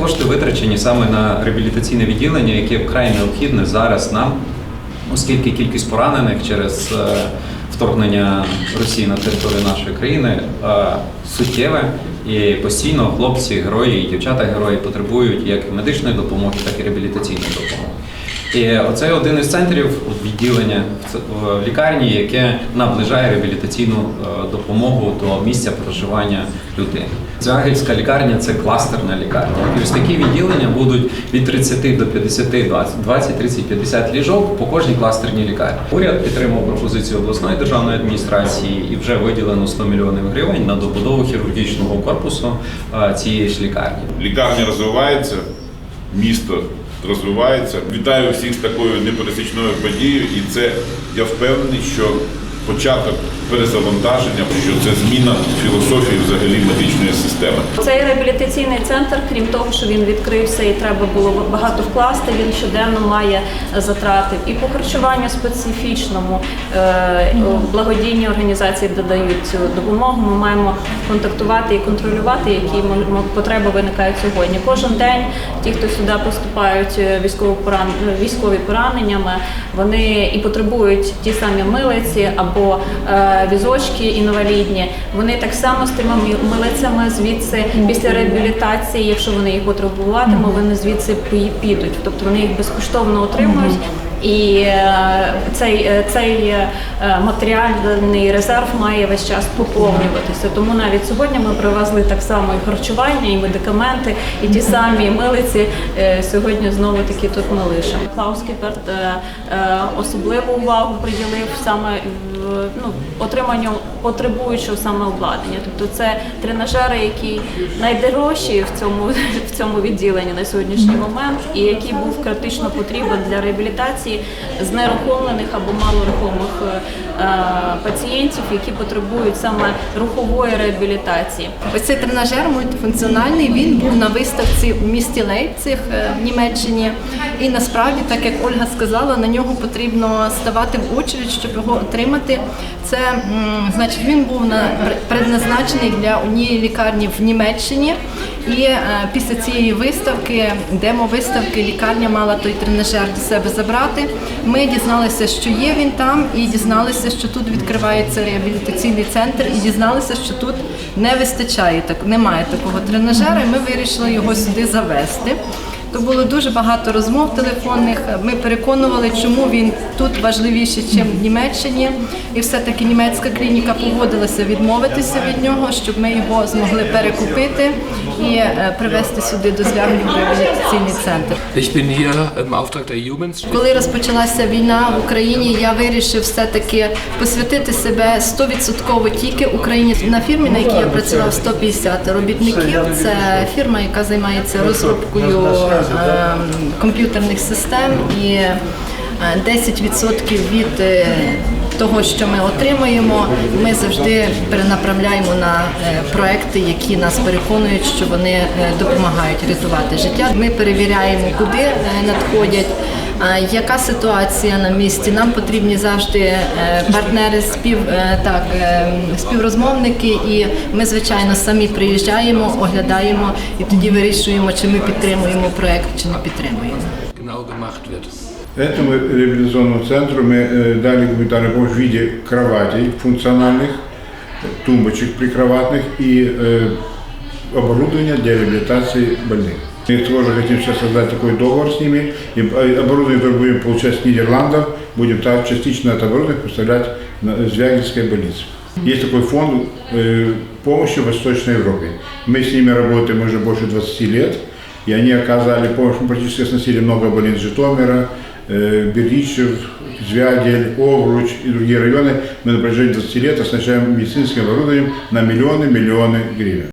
кошти витрачені саме на реабілітаційне відділення, яке вкрай необхідне зараз нам, оскільки кількість поранених через е, вторгнення Росії на територію нашої країни е, суттєве. І постійно хлопці, герої і дівчата герої потребують як медичної допомоги, так і реабілітаційної допомоги. І оце один із центрів відділення в лікарні, яке наближає реабілітаційну е, допомогу до місця проживання людини. Звягельська лікарня це кластерна лікарня. І ось такі відділення будуть від 30 до 50, 20, 20, 30, 50 ліжок по кожній кластерній лікарні. Уряд підтримав пропозицію обласної державної адміністрації і вже виділено 100 мільйонів гривень на добудову хірургічного корпусу е, цієї ж лікарні. Лікарня розвивається, місто розвивається. Вітаю всіх з такою непересічною подією, і це я впевнений, що початок перезавантаження, що це зміна філософії взагалі медичної системи. Цей реабілітаційний центр, крім того, що він відкрився і треба було багато вкласти, він щоденно має затрати і по харчуванню специфічному. Е, Благодійні організації додають цю допомогу. Ми маємо контактувати і контролювати, які потреби виникають сьогодні. Кожен день ті, хто сюди поступають е, поран- військові пораненнями, вони і потребують ті самі милиці або е, візочки інвалідні. Вони так само з тими милицями звідси після реабілітації, якщо вони їх потребуватимуть, вони звідси пі- підуть. Тобто вони їх безкоштовно отримують. І е, цей, е, цей е, матеріальний резерв має весь час поповнюватися. Тому навіть сьогодні ми привезли так само і харчування, і медикаменти, і ті самі милиці. Сьогодні знову таки тут ми лишимо. Клаус Кіперт особливу увагу приділив саме ну, отриманню потребуючого саме обладнання. Тобто це тренажери, які найдорожчі в цьому в цьому відділенні на сьогоднішній момент, і який був критично потрібен для реабілітації знерухомлених або малорухомих е, пацієнтів, які потребують саме рухової реабілітації. Ось цей тренажер мультифункціональний. Він був на виставці у місті Лейпциг е, в Німеччині. І насправді, так як Ольга сказала, на нього потрібно ставати в очередь, щоб його отримати. Це значить він був на предназначений для однієї лікарні в Німеччині. І е, після цієї виставки, демо-виставки, лікарня мала той тренажер до себе забрати. Ми дізналися, що є він там, і дізналися, що тут відкривається реабілітаційний центр, і дізналися, що тут не вистачає так, немає такого тренажера. і Ми вирішили його сюди завести. То було дуже багато розмов телефонних. Ми переконували, чому він тут важливіший, ніж в Німеччині. І все-таки німецька клініка погодилася відмовитися від нього, щоб ми його змогли перекупити і е, привезти сюди до звягнів в реабілітаційний центр. Ich bin hier im Auftrag der Jugend. Коли розпочалася війна в Україні, я вирішив все-таки посвятити себе 100% тільки Україні. На фірмі, на якій я працював 150 робітників. Це фірма, яка займається розробкою е, комп'ютерних систем і е, 10% від е, того, що ми отримуємо, ми завжди перенаправляємо на е, проекти, які нас переконують, що вони е, допомагають рятувати життя. Ми перевіряємо, куди е, надходять. Яка ситуація на місці? Нам потрібні завжди партнери, спів так, співрозмовники, і ми, звичайно, самі приїжджаємо, оглядаємо і тоді вирішуємо, чи ми підтримуємо проект, чи не підтримуємо. Этому реабилитационному центру мы э, дали гуманитарную помощь в виде кроватей функциональных, тумбочек прикроватных и э, оборудования для реабилитации больных. Мы тоже хотим сейчас создать такой договор с ними, и э, оборудование, которое будем получать с Нидерландов, будем так частично это оборудование поставлять на Звягельской больнице. Есть такой фонд помощи в Восточной Европе. Мы с ними работаем уже больше 20 лет, и они оказали помощь, мы практически сносили много больниц Житомира, Бердичев, Звягель, Овруч и другие районы. Мы на протяжении 20 лет оснащаем медицинским оборудованием на миллионы-миллионы гривен.